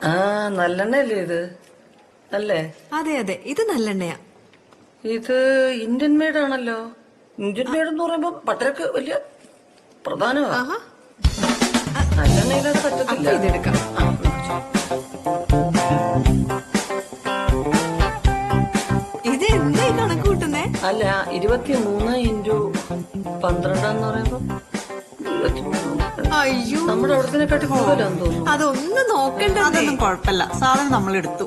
ആ നല്ലെണ്ണയല്ലേ ഇത്? അല്ലേ? അതെ അതെ. ഇത് നല്ലെണ്ണയാ. ഇത് ഇന്ത്യൻ മെയ്ഡ് ആണല്ലോ. ഇന്ത്യൻ മെയ്ഡ് എന്ന് പറയുമ്പോ പട്ടരക്ക് വലിയ പ്രധാനമാണ് നല്ലെണ്ണയില്ലാതെ പറ്റത്തില്ല. ഇതെടുക്കാം. ഇത് എന്താ കണക്ക് കൂട്ടുന്നേ? അല്ല ഇരുപത്തി മൂന്ന് ഇന്റു പന്ത്രണ്ട് എന്ന് പറയുമ്പോ ഇരുപത്തിമൂന്ന്. അയ്യോ. നമ്മുടെ അവിടത്തിനെക്കാട്ടി കൂടുതലാന്ന് തോന്നുന്നു. അതൊന്നും നോക്കേണ്ട. അതൊന്നും കുഴപ്പമില്ല. സാധനം നമ്മൾ എടുത്തു?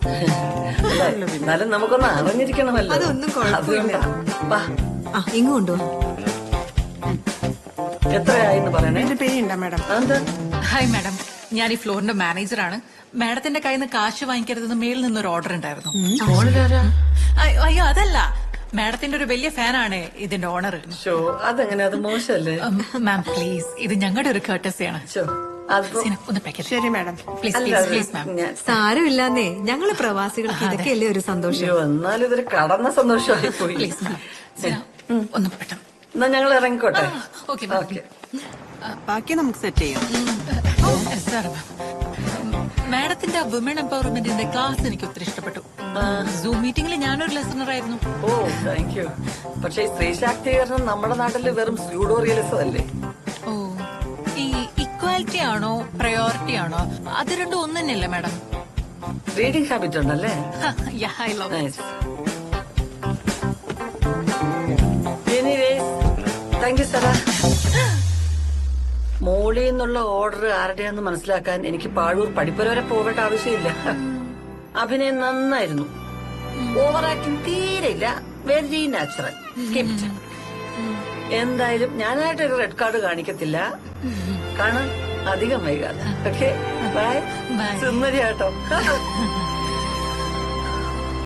എന്നാലും നമുക്കൊന്ന് അറിഞ്ഞിരിക്കണമല്ലോ. അതൊന്നും കുഴപ്പമില്ല. ആ ഇങ്ങ് കൊണ്ടുവാ. എത്രയായിന്ന് പറയണേ? എന്റെ പേരുണ്ടോ മാഡം? എന്താ ഹായ് മാഡം. ഞാൻ ഈ ഫ്ലോറിന്റെ മാനേജറാണ്. മാഡത്തിന്റെ കയ്യിൽ നിന്ന് കാശ് വാങ്ങിക്കരുതെന്ന് മേളിൽ നിന്നൊരു ഓർഡർ ഉണ്ടായിരുന്നു. അയ്യോ അതല്ല. മാഡത്തിന്റെ ഒരു വലിയ ഫാനാണ് ഇതിന്റെ ഓണർ ഷോ അതെങ്ങനെ അത് മോശമല്ലേ മാം പ്ലീസ് ഇത് ഞങ്ങളുടെ ഒരു കേട്ടസിയാണ് ഷോ അതിപ്പോ ഒന്ന് പാക്കറ്റ് ശരി madam please please please ma'am ഞാൻ സാരമില്ലാന്നേ ഞങ്ങൾ പ്രവാസികൾക്ക് ഇതൊക്കെയല്ലേ ഒരു സന്തോഷം അയ്യോ എന്നാലും ഇതൊരു കടന്ന സന്തോഷമായി പോയി പ്ലീസ് മാം ഒന്ന് പെട്ടെന്ന് എന്നാ ഞങ്ങൾ ഇറങ്ങിക്കോട്ടെ ഓക്കെ മാം ബാക്കി നമുക്ക് സെറ്റ് ചെയ്യാം സാർ മാഡത്തിന്റെ വുമൺ എംപവർമെന്റിന്റെ ക്ലാസ് എനിക്ക് ഒത്തിരി ഇഷ്ടപ്പെട്ടു. സൂം മീറ്റിംഗിൽ ഞാനൊരു ലെസണർ ആയിരുന്നു. ഓ താങ്ക് യു പക്ഷേ സ്ത്രീ ശാക്തീകരണം നമ്മുടെ നാട്ടിൽ വെറും സ്യൂഡോ റിയലിസം അല്ലേ? ഓ ഈ ഇക്വാലിറ്റി ആണോ പ്രയോറിറ്റി ആണോ? അത് രണ്ടും ഒന്ന് തന്നെയല്ലേ മാഡം റീഡിംഗ് ഹാബിറ്റ് ഉണ്ടല്ലേ ഐ ലവ് മോളിൽ എന്നുള്ള ഓർഡർ ആരുടെയാന്ന് മനസ്സിലാക്കാൻ എനിക്ക് പാഴൂർ പഠിപ്പുര വരെ പോകേണ്ട ആവശ്യമില്ല. അഭിനയം നന്നായിരുന്നു. ഓവർ ആക്ടിങ് തീരെയില്ല. വെരി നാച്ചുറൽ എന്തായാലും ഞാനായിട്ട് ഒരു റെഡ് കാർഡ് കാണിക്കത്തില്ല. കാണാൻ അധികം വൈകാതെ. Okay bye. സുന്ദരിയാട്ടോ.